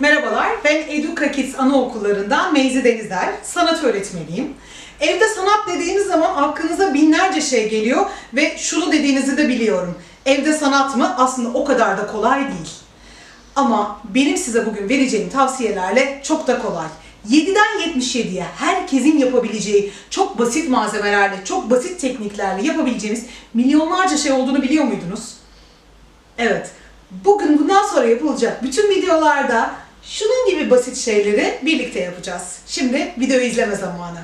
Merhabalar, ben Eduka Kids Anaokullarından Meyzi Denizler, sanat öğretmeniyim. Evde sanat dediğiniz zaman aklınıza binlerce şey geliyor ve şunu dediğinizi de biliyorum. Evde sanat mı? Aslında o kadar da kolay değil. Ama benim size bugün vereceğim tavsiyelerle çok da kolay. 7'den 77'ye herkesin yapabileceği çok basit malzemelerle, çok basit tekniklerle yapabileceğimiz milyonlarca şey olduğunu biliyor muydunuz? Evet. Bugün bundan sonra yapılacak bütün videolarda şunun gibi basit şeyleri birlikte yapacağız. Şimdi videoyu izleme zamanı.